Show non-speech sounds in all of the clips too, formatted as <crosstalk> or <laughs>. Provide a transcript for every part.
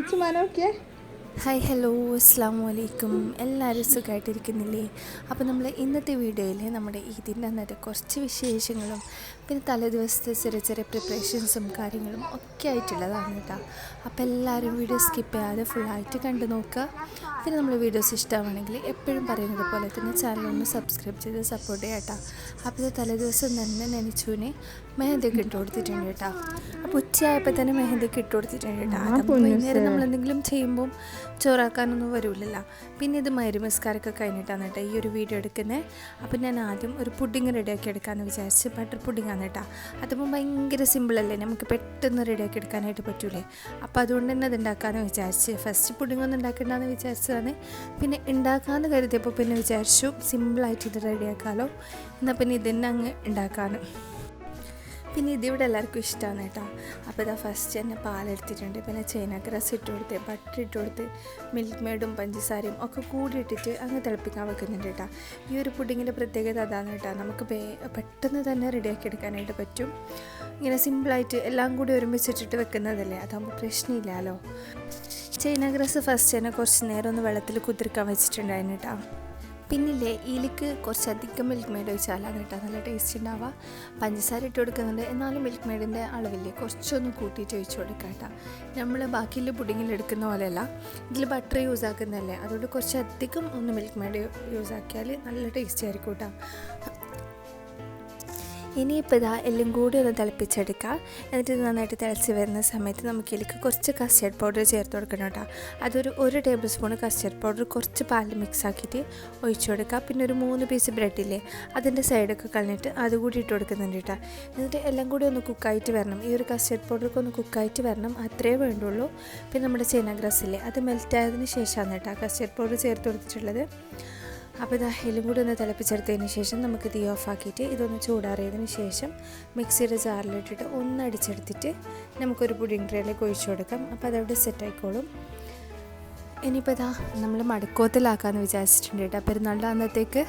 ഇച്ചുമാനോക്കിയേ hi hello അസ്സാം വലൈക്കും എല്ലാവരും സുഖമായിട്ടിരിക്കുന്നില്ലേ അപ്പോൾ നമ്മൾ ഇന്നത്തെ വീഡിയോയിൽ നമ്മുടെ ഈദിന്റെ അന്നത്തെ കുറച്ച് വിശേഷങ്ങളും പിന്നെ തലേദിവസത്തെ ചെറിയ ചെറിയ പ്രിപ്പറേഷൻസും കാര്യങ്ങളും ഒക്കെ ആയിട്ടുള്ളതാണ് കേട്ടോ. അപ്പോൾ എല്ലാവരും വീഡിയോ സ്കിപ്പ് ചെയ്യാതെ ഫുള്ളായിട്ട് കണ്ടു നോക്കുക. പിന്നെ നമ്മൾ വീഡിയോസ് ഇഷ്ടമാണെങ്കിൽ എപ്പോഴും പറയുന്നത് പോലെ തന്നെ ചാനലൊന്ന് സബ്സ്ക്രൈബ് ചെയ്ത് സപ്പോർട്ട് ചെയ്യാം കേട്ടോ അപ്പോൾ ഇത് തലേ ദിവസം തന്നെ നനച്ചുവിനെ മെഹന്തിയൊക്കെ ഇട്ട് കൊടുത്തിട്ടുണ്ട് കേട്ടോ അപ്പോൾ ഉച്ചയായപ്പോൾ തന്നെ മെഹന്തിയൊക്കെ ഇട്ട് കൊടുത്തിട്ടുണ്ട് കേട്ടോ അതാകുമ്പോൾ വൈകുന്നേരം നമ്മൾ എന്തെങ്കിലും ചെയ്യുമ്പോൾ ചോറാക്കാനൊന്നും വരില്ലല്ലോ. പിന്നെ ഇത് മരുമസ്കാരൊക്കെ കഴിഞ്ഞിട്ടാണ് കേട്ടോ ഈ ഒരു വീഡിയോ എടുക്കുന്നത് അപ്പോൾ ഞാൻ ആദ്യം ഒരു പുഡിങ് റെഡിയാക്കി എടുക്കാമെന്ന് വിചാരിച്ച് ബട്ടർ പുഡിങ് ആണ് കേട്ടോ അതിപ്പോൾ ഭയങ്കര സിമ്പിളല്ലേ നമുക്ക് പെട്ടെന്ന് റെഡിയാക്കി എടുക്കാനായിട്ട് പറ്റൂലേ? അപ്പോൾ അതുകൊണ്ട് തന്നെ അത് ഉണ്ടാക്കാമെന്ന് വിചാരിച്ച്. ഫസ്റ്റ് പുഡിങ് ഒന്നും ഉണ്ടാക്കണ്ടെന്ന് വിചാരിച്ചതാണ് പിന്നെ ഉണ്ടാക്കാമെന്ന് കരുതിയപ്പോൾ പിന്നെ വിചാരിച്ചു സിമ്പിളായിട്ട് ഇത് റെഡിയാക്കാമല്ലോ എന്നാൽ പിന്നെ ഇതന്നെ അങ്ങ് ഉണ്ടാക്കാനും പിന്നെ ഇതിവിടെ എല്ലാവർക്കും ഇഷ്ടമാണ് കേട്ടോ. അപ്പോൾ ഇതാ ഫസ്റ്റ് തന്നെ പാലെടുത്തിട്ടുണ്ട്. പിന്നെ ചേനഗ്രസ് ഗ്രാസ് ഇട്ട് കൊടുത്ത് ബട്ടർ ഇട്ട് കൊടുത്ത് മിൽക്ക് മെയ്ഡും പഞ്ചസാരയും ഒക്കെ കൂടി ഇട്ടിട്ട് അങ്ങ് തിളപ്പിക്കാൻ വെക്കുന്നുണ്ട് കേട്ടോ. ഈ ഒരു പുഡിങ്ങിന്റെ പ്രത്യേകത അതാണ് കേട്ടോ. നമുക്ക് പെട്ടെന്ന് തന്നെ റെഡിയാക്കി എടുക്കാനായിട്ട് പറ്റും. ഇങ്ങനെ സിമ്പിളായിട്ട് എല്ലാം കൂടി ഒരുമിച്ചിട്ടിട്ട് വെക്കുന്നതല്ലേ? അതാകുമ്പോൾ പ്രശ്നമില്ലല്ലോ ചൈന ഗ്രാസ് ഫസ്റ്റ് തന്നെ കുറച്ച് നേരം ഒന്ന് വെള്ളത്തിൽ കുതിർക്കാൻ വെച്ചിട്ടുണ്ടായിരുന്നു കേട്ടോ പിന്നില്ലേ ഇതിലേക്ക് കുറച്ചധികം മിൽക്ക് മെയ്ഡ് ഒഴിച്ചാലാണ് കേട്ടോ നല്ല ടേസ്റ്റ് ഉണ്ടാവുക പഞ്ചസാര ഇട്ട് കൊടുക്കുന്നുണ്ട്. എന്നാലും മിൽക്ക് മെയ്ഡിന്റെ അളവില്ലേ കുറച്ചൊന്ന് കൂട്ടിയിട്ട് ഒഴിച്ചു കൊടുക്കാം കേട്ടോ നമ്മൾ ബാക്കിയുള്ള പുഡിങ്ങിൽ എടുക്കുന്ന പോലെയല്ല ഇതിൽ ബട്ടർ യൂസ് ആക്കുന്നതല്ലേ. അതുകൊണ്ട് കുറച്ചധികം ഒന്ന് മിൽക്ക് മെയ്ഡ് യൂസ് ആക്കിയാൽ നല്ല ടേസ്റ്റ് ആയിരിക്കും കേട്ടോ ഇനിയിപ്പോൾ ഇതാ എല്ലാം കൂടി ഒന്ന് തിളപ്പിച്ചെടുക്കുക എന്നിട്ട് ഇത് നന്നായിട്ട് തിളച്ച് വരുന്ന സമയത്ത് നമുക്ക് ഇതിലേക്ക് കുറച്ച് കസ്റ്റർഡ് പൗഡർ ചേർത്ത് കൊടുക്കണം കേട്ടോ. അതൊരു ഒരു ടേബിൾ സ്പൂൺ കസ്റ്റർഡ് പൗഡർ കുറച്ച് പാലിൽ മിക്സ് ആക്കിയിട്ട് ഒഴിച്ചു കൊടുക്കുക പിന്നെ ഒരു മൂന്ന് പീസ് ബ്രെഡില്ലേ അതിന്റെ സൈഡൊക്കെ കളഞ്ഞിട്ട് അതുകൂടി ഇട്ട് കൊടുക്കുന്നുണ്ട് കേട്ടോ. എന്നിട്ട് എല്ലാം കൂടി ഒന്ന് കുക്കായിട്ട് വരണം. ഈ ഒരു കസ്റ്റർഡ് പൗഡറൊക്കെ ഒന്ന് കുക്കായിട്ട് വരണം. അത്രേ വേണ്ടുള്ളൂ. പിന്നെ നമ്മുടെ ചേന ഗ്രാസ് ഇല്ലേ അത് മെൽറ്റ് ആയതിന് ശേഷമാണ് കേട്ടോ കസ്റ്റർഡ് പൗഡർ ചേർത്ത് കൊടുത്തിട്ടുള്ളത്. അപ്പോൾ ഇത് എല്ലാം കൂടി ഒന്ന് തിളപ്പിച്ചെടുത്തതിന് ശേഷം നമുക്ക് തീ ഓഫ് ആക്കിയിട്ട് ഇതൊന്ന് ചൂടാറിയതിന് ശേഷം മിക്സിയുടെ ജാറിലിട്ടിട്ട് ഒന്ന് അടിച്ചെടുത്തിട്ട് നമുക്കൊരു പുഡിംഗ് ട്രേയിലേക്ക് ഒഴിച്ചു കൊടുക്കാം. അപ്പോൾ അതവിടെ സെറ്റ് ആയിക്കോളും. ഇനിയിപ്പോൾ ഇതാ നമ്മൾ മടക്കോത്തിലാക്കാമെന്ന് വിചാരിച്ചിട്ടുണ്ട് കേട്ടോ. നല്ല അന്നത്തേക്ക്.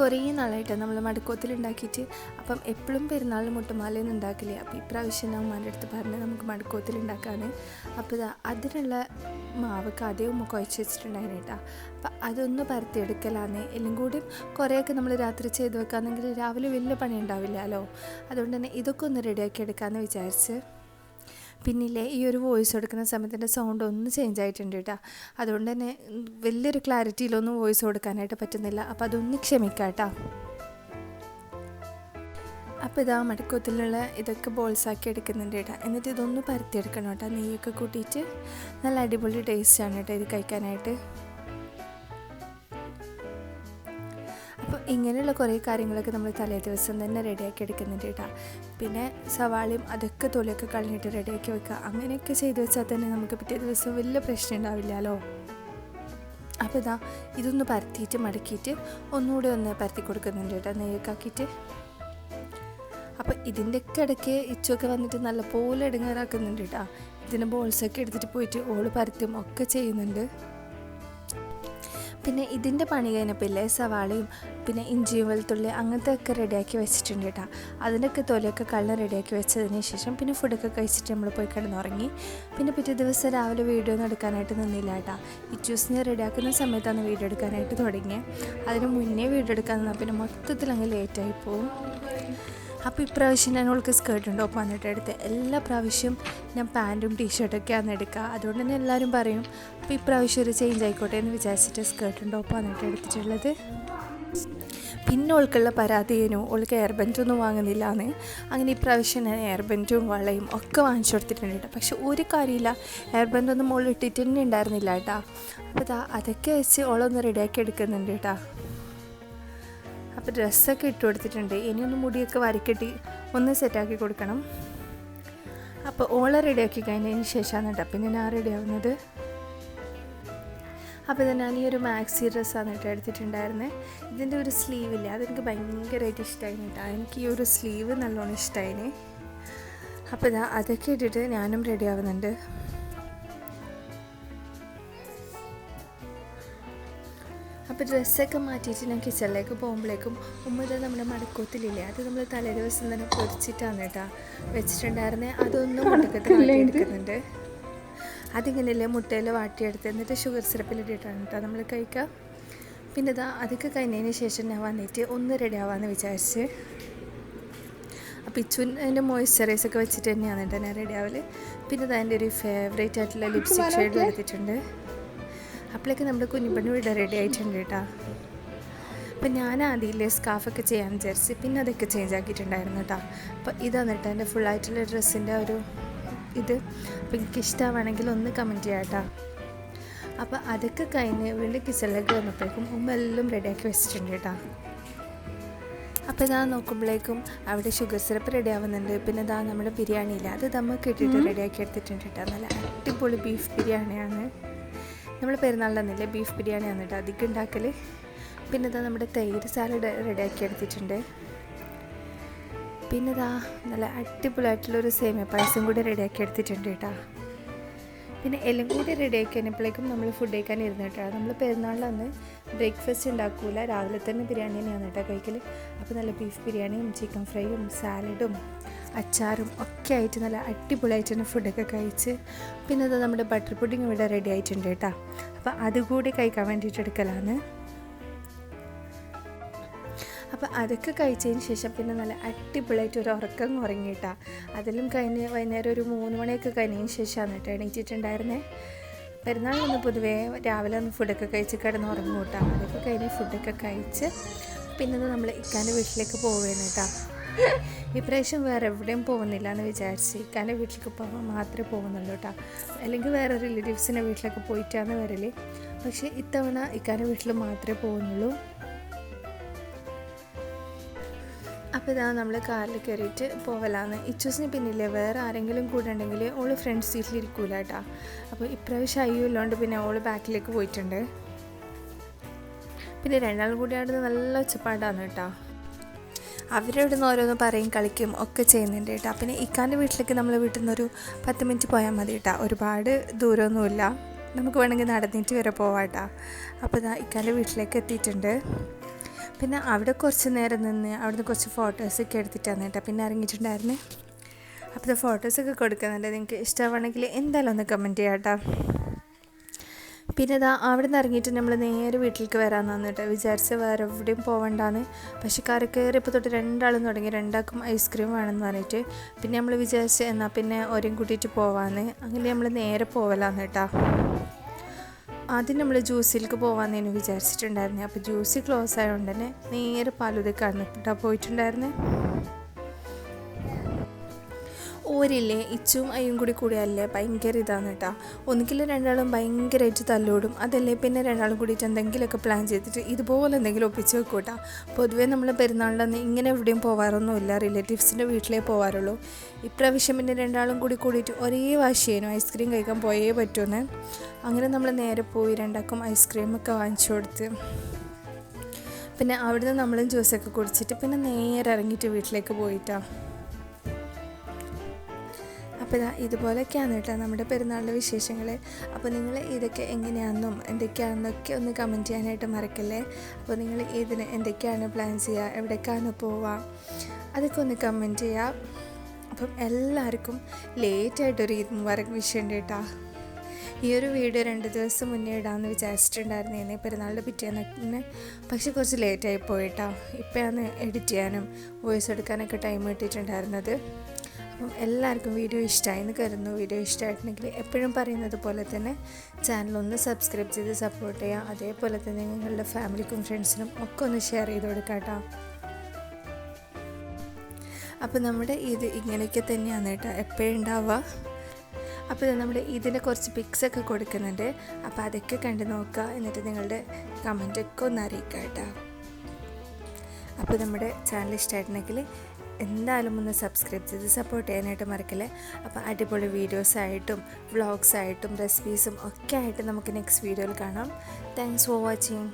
കുറേ നാളായിട്ട് നമ്മൾ മടക്കോത്തിൽ ഉണ്ടാക്കിയിട്ട് അപ്പം എപ്പോഴും പെരുന്നാൾ മുട്ടുമാലയൊന്നും ഉണ്ടാക്കില്ലേ? അപ്പോൾ ഇപ്രാവശ്യം ഞാൻ ഉമ്മാന്റെ അടുത്ത് പറഞ്ഞ് നമുക്ക് മടക്കോത്തിൽ ഉണ്ടാക്കാണ് അപ്പോൾ അതിനുള്ള മാവ് ആദ്യം ഉമ്മ കുഴച്ച് വെച്ചിട്ടുണ്ടായിരുന്നു കേട്ടോ. അപ്പം അതൊന്ന് പരത്തിയെടുക്കലാന്ന്. എല്ലാം കൂടി കുറേയൊക്കെ നമ്മൾ രാത്രി ചെയ്ത് വെക്കാമെന്നെങ്കിൽ രാവിലെ വലിയ പണി ഉണ്ടാവില്ലല്ലോ അതുകൊണ്ട് തന്നെ ഇതൊക്കെ ഒന്ന് റെഡിയാക്കി എടുക്കാമെന്ന് വിചാരിച്ച്. പിന്നില്ലേ ഈ ഒരു വോയിസ് കൊടുക്കുന്ന സമയത്ത് എന്റെ സൗണ്ട് ഒന്ന് ചേഞ്ച് ആയിട്ടുണ്ട് കേട്ടോ അതുകൊണ്ട് തന്നെ വലിയൊരു ക്ലാരിറ്റിയിലൊന്നും വോയിസ് കൊടുക്കാനായിട്ട് പറ്റുന്നില്ല. അപ്പോൾ അതൊന്ന് ക്ഷമിക്കാം കേട്ടോ അപ്പോൾ ഇതാ മടക്കത്തിലുള്ള ഇതൊക്കെ ബോൾസ് ആക്കി എടുക്കുന്നുണ്ട് കേട്ടോ എന്നിട്ട് ഇതൊന്ന് പരത്തിയെടുക്കണം കേട്ടോ നെയ്യൊക്കെ കൂട്ടിയിട്ട് നല്ല അടിപൊളി ടേസ്റ്റാണ് കേട്ടോ ഇത് കഴിക്കാനായിട്ട്. ഇങ്ങനെയുള്ള കുറേ കാര്യങ്ങളൊക്കെ നമ്മൾ തലേ ദിവസം തന്നെ റെഡിയാക്കി എടുക്കുന്നുണ്ട് കേട്ടോ. പിന്നെ സവാളയും അതൊക്കെ തൊലിയൊക്കെ കളഞ്ഞിട്ട് റെഡിയാക്കി വെക്കുക. അങ്ങനെയൊക്കെ ചെയ്ത് വെച്ചാൽ തന്നെ നമുക്ക് പിറ്റേ ദിവസം വലിയ പ്രശ്നം ഉണ്ടാവില്ലല്ലോ. അപ്പോൾ ഇതാ ഇതൊന്ന് പരത്തിയിട്ട് മടക്കിയിട്ട് ഒന്നുകൂടെ ഒന്ന് പരത്തി കൊടുക്കുന്നുണ്ട് കേട്ടോ. നെയ്യൊക്കെ അപ്പോൾ ഇതിന്റെയൊക്കെ ഇടയ്ക്ക് ഇച്ചൊക്കെ വന്നിട്ട് നല്ലപോലെ ഇടങ്ങാറാക്കുന്നുണ്ട് കേട്ടോ. ഇതിന്റെ ബോൾസൊക്കെ എടുത്തിട്ട് പോയിട്ട് ഓൾ പരത്തും ഒക്കെ ചെയ്യുന്നുണ്ട്. പിന്നെ ഇതിന്റെ പണി കഴിഞ്ഞപ്പോൾ സവാളയും പിന്നെ ഇഞ്ചിയും വെളുത്തുള്ളി അങ്ങനത്തെ ഒക്കെ റെഡിയാക്കി വെച്ചിട്ടുണ്ട് കേട്ടോ. അതിന്റെയൊക്കെ തൊലിയൊക്കെ കള്ളം റെഡിയാക്കി വെച്ചതിന് ശേഷം പിന്നെ ഫുഡൊക്കെ കഴിച്ചിട്ട് നമ്മൾ പോയി കിടന്നുറങ്ങി. പിന്നെ പിറ്റേ ദിവസം രാവിലെ വീഡിയോ ഒന്നും എടുക്കാനായിട്ട് നിന്നില്ല കേട്ടോ. ഞാൻ റെഡിയാക്കുന്ന സമയത്താണ് വീഡിയോ എടുക്കാനായിട്ട് തുടങ്ങിയത് അതിന് മുന്നേ വീഡിയോ എടുക്കാൻ നിന്നാൽ പിന്നെ മൊത്തത്തിൽ അങ്ങ് ലേറ്റായി പോകും അപ്പോൾ ഇപ്രാവശ്യം ഞാൻ അവൾക്ക് സ്കേർട്ട് ടോപ്പ് വന്നിട്ട് എടുത്ത്. എല്ലാ പ്രാവശ്യം ഞാൻ പാന്റും ടീഷർട്ടൊക്കെയാണ് എടുക്കുക. അതുകൊണ്ട് തന്നെ എല്ലാവരും പറയും അപ്പോൾ ഇപ്രാവശ്യം ഒരു ചേഞ്ച് ആയിക്കോട്ടെ എന്ന് വിചാരിച്ചിട്ട് സ്കേർട്ടും ടോപ്പ് വന്നിട്ട് എടുത്തിട്ടുള്ളത്. പിന്നെ ഓൾക്കുള്ള പരാതിയേനു ഓൾക്ക് എയർ ബെന്റൊന്നും വാങ്ങുന്നില്ല എന്ന് അങ്ങനെ ഇപ്രാവശ്യം ഞാൻ എയർ ബെന്റും വളയും ഒക്കെ വാങ്ങിച്ചു കൊടുത്തിട്ടുണ്ട്. പക്ഷെ ഒരു കാര്യമില്ല എയർ ബെന്റൊന്നും മോൾ ഇട്ടിട്ട് തന്നെ ഉണ്ടായിരുന്നില്ല കേട്ടോ. അപ്പോൾ അതൊക്കെ വെച്ച് ഓളൊന്ന് റെഡിയാക്കി എടുക്കുന്നുണ്ട് കേട്ടോ. അപ്പോൾ ഡ്രസ്സൊക്കെ ഇട്ട് കൊടുത്തിട്ടുണ്ട്. ഇനിയൊന്ന് മുടിയൊക്കെ വരക്കെട്ടി ഒന്ന് സെറ്റാക്കി കൊടുക്കണം. അപ്പോൾ ഓളെ റെഡിയാക്കി കഴിഞ്ഞതിന് ശേഷമാണ് കേട്ടോ. പിന്നെ ഞാൻ റെഡി ആവുന്നത്. അപ്പോൾ ഇത് ഞാൻ ഈ ഒരു മാക്സി ഡ്രസ്സാണ് കേട്ടോ എടുത്തിട്ടുണ്ടായിരുന്നത് ഇതിന്റെ ഒരു സ്ലീവ് ഇല്ല? അതെനിക്ക് ഭയങ്കരമായിട്ട് ഇഷ്ടമായിരുന്നു കേട്ടോ. എനിക്ക് ഈ ഒരു സ്ലീവ് നല്ലോണം ഇഷ്ടമായിന് അപ്പോൾ ഇതാ അതൊക്കെ ഇട്ടിട്ട് ഞാനും റെഡി ആവുന്നുണ്ട്. അപ്പോൾ ഡ്രസ്സൊക്കെ മാറ്റിയിട്ട് ഞാൻ കിച്ചണിലേക്ക് പോകുമ്പോഴേക്കും ഉമ്മ ഇത് നമ്മുടെ മടക്കോത്തിലില്ലേ അത് നമ്മൾ തലേ ദിവസം തന്നെ പൊരിച്ചിട്ടാണ് കേട്ടോ വെച്ചിട്ടുണ്ടായിരുന്നേ. അതൊന്നും മുട്ടക്കത്തിൽ എടുക്കുന്നുണ്ട് അതിങ്ങനെയല്ലേ മുട്ടയിൽ വാട്ടിയെടുത്ത് എന്നിട്ട് ഷുഗർ സിറപ്പിൽ ഇട്ടിട്ടാണ് കേട്ടോ നമ്മൾ കഴിക്കുക. പിന്നെ ഇതാ അതൊക്കെ കഴിഞ്ഞതിന് ശേഷം ഞാൻ വന്നിട്ട് ഒന്ന് റെഡി ആവാമെന്ന് വിചാരിച്ച്. അപ്പോൾ ഇച്ചുവിന്റെ മോയ്സ്ചറൈസ് ഒക്കെ വെച്ചിട്ട് തന്നെയാണ് കേട്ടോ ഞാൻ റെഡി ആവൽ. പിന്നെ ഇതാ എന്റെ ഒരു ഫേവറേറ്റ് ആയിട്ടുള്ള ലിപ്സ്റ്റിക് ഷെയ്ഡ് എടുത്തിട്ടുണ്ട്. അപ്പോഴേക്ക് നമ്മുടെ കുഞ്ഞിപ്പണ്ണി ഇവിടെ റെഡി ആയിട്ടുണ്ട് കേട്ടോ. അപ്പം ഞാൻ ആദ്യമില്ലേ സ്കാഫൊക്കെ ചെയ്യാൻ വിചാരിച്ച് പിന്നെ അതൊക്കെ ചേഞ്ച് ആക്കിയിട്ടുണ്ടായിരുന്നു കേട്ടോ. അപ്പോൾ ഇതാണ് കേട്ടോ എന്റെ ഫുള്ളായിട്ടുള്ള ഡ്രസ്സിന്റെ ഒരു ഇത്. അപ്പോൾ എനിക്ക് ഇഷ്ടമാണെങ്കിൽ ഒന്ന് കമന്റ് ചെയ്യാം കേട്ടോ. അപ്പോൾ അതൊക്കെ കഴിഞ്ഞ് വീണ്ടും കിച്ചണിലേക്ക് വന്നപ്പോഴേക്കും ഉമ്മ എല്ലാം റെഡിയാക്കി വെച്ചിട്ടുണ്ട് കേട്ടോ. അപ്പോൾ ഇതാ നോക്കുമ്പോഴേക്കും അവിടെ ഷുഗർ സിറപ്പ് റെഡി ആവുന്നുണ്ട്. പിന്നെ ഇതാ നമ്മുടെ ബിരിയാണിയില്ല അത് നമുക്ക് ഇട്ടിട്ട് റെഡിയാക്കി എടുത്തിട്ടുണ്ട് കേട്ടോ. നല്ല അടിപൊളി ബീഫ് ബിരിയാണിയാണ്. നമ്മൾ പെരുന്നാളിന്റെ പെരുന്നാളിലെന്നില്ലേ ബീഫ് ബിരിയാണി വന്നിട്ട് അധികം ഉണ്ടാക്കൽ പിന്നെ ഇതാ നമ്മുടെ തൈര് സാലഡ് റെഡിയാക്കി എടുത്തിട്ടുണ്ട്. പിന്നെ ഇതാ നല്ല അടിപൊളിയായിട്ടുള്ളൊരു സേമിയ പായസം കൂടി റെഡിയാക്കി എടുത്തിട്ടുണ്ട് കേട്ടോ. പിന്നെ എല്ലാം കൂടി റെഡിയാക്കി കഴിഞ്ഞപ്പോഴേക്കും നമ്മൾ ഫുഡ് കഴിക്കാൻ കേട്ടോ. നമ്മൾ പെരുന്നാളിലന്ന് ബ്രേക്ക്ഫാസ്റ്റ് ഉണ്ടാക്കൂല. രാവിലെ തന്നെ ബിരിയാണി തന്നെയാണ് കേട്ടോ കഴിക്കൽ അപ്പോൾ നല്ല ബീഫ് ബിരിയാണിയും ചിക്കൻ ഫ്രൈയും സാലഡും അച്ചാറും ഒക്കെ ആയിട്ട് നല്ല അടിപൊളിയായിട്ട് തന്നെ ഫുഡൊക്കെ കഴിച്ച് പിന്നെ അത് നമ്മുടെ ബട്ടർ പുഡിങ് ഇവിടെ റെഡി ആയിട്ടുണ്ട് കേട്ടോ. അപ്പോൾ അതുകൂടി കഴിക്കാൻ വേണ്ടിയിട്ട് എടുക്കലാണ്. അപ്പോൾ അതൊക്കെ കഴിച്ചതിന് ശേഷം പിന്നെ നല്ല അടിപൊളിയായിട്ട് ഒരു ഉറക്കം ഉറങ്ങിയിട്ടാ അതിലും കഴിഞ്ഞ് വൈകുന്നേരം ഒരു മൂന്ന് മണിയൊക്കെ കഴിഞ്ഞതിന് ശേഷമാണ് കേട്ടോ എണീറ്റിട്ടുണ്ടായിരുന്നേ. പെരുന്നാളിലൊന്ന് പൊതുവേ രാവിലെ ഒന്ന് ഫുഡൊക്കെ കഴിച്ച് കിടന്ന് ഉറങ്ങും കേട്ടോ. അതൊക്കെ കഴിഞ്ഞ് ഫുഡൊക്കെ കഴിച്ച് പിന്നെ നമ്മൾ ഇക്കാന്റെ വീട്ടിലേക്ക് പോവുകയാണ് കേട്ടോ. <laughs> ഇപ്രാവശ്യം വേറെ എവിടെയും പോകുന്നില്ല എന്ന് വിചാരിച്ച് ഇക്കാന്റെ വീട്ടിലേക്ക് പോകാൻ മാത്രമേ പോകുന്നുള്ളൂ കേട്ടോ അല്ലെങ്കിൽ വേറെ റിലേറ്റീവ്സിന്റെ വീട്ടിലൊക്കെ പോയിട്ടാണ് വരൽ പക്ഷേ ഇത്തവണ ഇക്കാന്റെ വീട്ടിൽ മാത്രമേ പോകുന്നുള്ളൂ. അപ്പോൾ ഇതാ നമ്മൾ കാറിൽ കയറിയിട്ട് പോകലാന്ന് ഇച്ചൂസിന് പിന്നില്ലേ വേറെ ആരെങ്കിലും കൂടെ ഉണ്ടെങ്കിൽ ഓൾ ഫ്രണ്ട് സീറ്റിൽ ഇരിക്കൂല കേട്ടോ അപ്പോൾ ഇപ്രാവശ്യം അയ്യുള്ളതുകൊണ്ട് പിന്നെ ഓൾ ബാക്കിലേക്ക് പോയിട്ടുണ്ട്. പിന്നെ രണ്ടാളും കൂടി ആടുന്ന നല്ല ഒച്ചപ്പാടാണ് കേട്ടോ അവരവിടെ നിന്ന് ഓരോന്ന് പറയും കളിക്കും ഒക്കെ ചെയ്യുന്നുണ്ട് കേട്ടോ. പിന്നെ ഇക്കാന്റെ വീട്ടിലേക്ക് നമ്മൾ വീട്ടിൽ നിന്നൊരു പത്ത് മിനിറ്റ് പോയാൽ മതി കേട്ടോ. ഒരുപാട് ദൂരമൊന്നുമില്ല. നമുക്ക് വേണമെങ്കിൽ നടന്നിട്ട് വരെ പോവാം കേട്ടോ. അപ്പോൾ ഇതാ ഇക്കാന്റെ വീട്ടിലേക്ക് എത്തിയിട്ടുണ്ട്. പിന്നെ അവിടെ കുറച്ച് നേരം നിന്ന് അവിടുന്ന് കുറച്ച് ഫോട്ടോസൊക്കെ എടുത്തിട്ടാണ് കേട്ടോ. പിന്നെ ഇറങ്ങിയിട്ടുണ്ടായിരുന്നേ. അപ്പോൾ ഫോട്ടോസൊക്കെ കൊടുക്കുന്നുണ്ട്. നിങ്ങൾക്ക് ഇഷ്ടമാണെങ്കിൽ എന്തായാലും ഒന്ന് കമന്റ് ചെയ്യാം കേട്ടോ. പിന്നെ ഇതാ അവിടെ നിന്ന് ഇറങ്ങിയിട്ട് നമ്മൾ നേരെ വീട്ടിലേക്ക് വരാമെന്നാണ് കേട്ടോ വിചാരിച്ച് വേറെ എവിടെയും പോകണ്ടാന്ന് പക്ഷേ കറി കയറിയപ്പോൾ തൊട്ട് രണ്ടാളും തുടങ്ങി. രണ്ടാൾക്കും ഐസ്ക്രീം വേണമെന്ന് പറഞ്ഞിട്ട്. പിന്നെ നമ്മൾ വിചാരിച്ച് എന്നാൽ പിന്നെ ഒരേം കൂട്ടിയിട്ട് പോവാന്ന്. അങ്ങനെ നമ്മൾ നേരെ പോവലാന്ന് കേട്ടോ. ആദ്യം നമ്മൾ ജ്യൂസിലേക്ക് പോകാമെന്നു വിചാരിച്ചിട്ടുണ്ടായിരുന്നേ. അപ്പോൾ ജ്യൂസ് ക്ലോസ് ആയതുകൊണ്ട് തന്നെ നേരെ പാലുതക്കാണ് കേട്ടോ പോയിട്ടുണ്ടായിരുന്നേ. ഓരില്ലേ ഇച്ചും അയ്യും കൂടി കൂടിയല്ലേ ഭയങ്കര ഇതാണ് കേട്ടോ. ഒന്നുകിൽ രണ്ടാളും ഭയങ്കരമായിട്ട് തല്ലോടും. അതല്ലേ പിന്നെ രണ്ടാളും കൂടിയിട്ട് എന്തെങ്കിലുമൊക്കെ പ്ലാൻ ചെയ്തിട്ട് ഇതുപോലെ എന്തെങ്കിലും ഒപ്പിച്ച് വെക്കും കേട്ടോ പൊതുവേ നമ്മൾ പെരുന്നാളിലൊന്നും ഇങ്ങനെ എവിടെയും പോകാറൊന്നുമില്ല റിലേറ്റീവ്സിന്റെ വീട്ടിലേ പോകാറുള്ളൂ ഇപ്രാവശ്യം പിന്നെ രണ്ടാളും കൂടി കൂടിയിട്ട് ഒരേ വാശിയേനു ഐസ്ക്രീം കഴിക്കാൻ പോയേ പറ്റുമെന്ന് അങ്ങനെ നമ്മൾ നേരെ പോയി രണ്ടാക്കും ഐസ്ക്രീമൊക്കെ വാങ്ങിച്ചു കൊടുത്ത്. പിന്നെ അവിടുന്ന് നമ്മളും ജ്യൂസൊക്കെ കുടിച്ചിട്ട് പിന്നെ നേരെ ഇറങ്ങിയിട്ട് വീട്ടിലേക്ക് പോയിട്ടാണ് അപ്പോൾ ഇതാ ഇതുപോലെയൊക്കെയാണ് കേട്ടോ നമ്മുടെ പെരുന്നാളിന്റെ വിശേഷങ്ങൾ അപ്പോൾ നിങ്ങൾ ഇതൊക്കെ എങ്ങനെയാണെന്നും എന്തൊക്കെയാണെന്നൊക്കെ ഒന്ന് കമന്റ് ചെയ്യാനായിട്ട് മറക്കല്ലേ? അപ്പോൾ നിങ്ങൾ ഇതിന് എന്തൊക്കെയാണ് പ്ലാൻ ചെയ്യുക? എവിടേക്കാണ് പോവുക? അതൊക്കെ ഒന്ന് കമന്റ് ചെയ്യുക അപ്പം എല്ലാവർക്കും ലേറ്റായിട്ടൊരു ഈദ് മുബാറക് വിഷയുണ്ട് കേട്ടോ. ഈ ഒരു വീഡിയോ രണ്ട് ദിവസം മുന്നേ ഇടാമെന്ന് വിചാരിച്ചിട്ടുണ്ടായിരുന്നേനെ പെരുന്നാളിന്റെ പിറ്റേന്ന് പക്ഷെ കുറച്ച് ലേറ്റായി പോയിട്ടോ ഇപ്പോഴാണ് എഡിറ്റ് ചെയ്യാനും വോയിസ് എടുക്കാനൊക്കെ ടൈം കിട്ടിയിട്ടുണ്ടായിരുന്നത്. അപ്പം എല്ലാവർക്കും വീഡിയോ ഇഷ്ടമായെന്ന് കരുതുന്നു. വീഡിയോ ഇഷ്ടമായിട്ടുണ്ടെങ്കിൽ എപ്പോഴും പറയുന്നത് പോലെ തന്നെ ചാനൽ ഒന്ന് സബ്സ്ക്രൈബ് ചെയ്ത് സപ്പോർട്ട് ചെയ്യുക. അതേപോലെ തന്നെ നിങ്ങളുടെ ഫാമിലിക്കും ഫ്രണ്ട്സിനും ഒക്കെ ഒന്ന് ഷെയർ ചെയ്ത് കൊടുക്കാം കേട്ടോ. അപ്പോൾ നമ്മുടെ ഇത് ഇങ്ങനെയൊക്കെ തന്നെയാണ് കേട്ടോ എപ്പോഴും ഉണ്ടാവുക. അപ്പോൾ നമ്മൾ ഇതിന്റെ കുറച്ച് പിക്സൊക്കെ കൊടുക്കുന്നുണ്ട്. അപ്പോൾ അതൊക്കെ കണ്ട് നോക്കുക. എന്നിട്ട് നിങ്ങളുടെ കമന്റൊക്കെ ഒന്ന് അറിയിക്കുക കേട്ടോ. അപ്പോൾ നമ്മുടെ ചാനൽ ഇഷ്ടമായിട്ടുണ്ടെങ്കിൽ എന്തായാലും ഒന്ന് സബ്സ്ക്രൈബ് ചെയ്ത് സപ്പോർട്ട് ചെയ്യാനായിട്ട് മറക്കില്ലേ? അപ്പോൾ അടിപൊളി വീഡിയോസായിട്ടും വ്ളോഗ്സായിട്ടും റെസിപ്പീസും ഒക്കെ ആയിട്ട് നമുക്ക് നെക്സ്റ്റ് വീഡിയോയിൽ കാണാം. Thanks for watching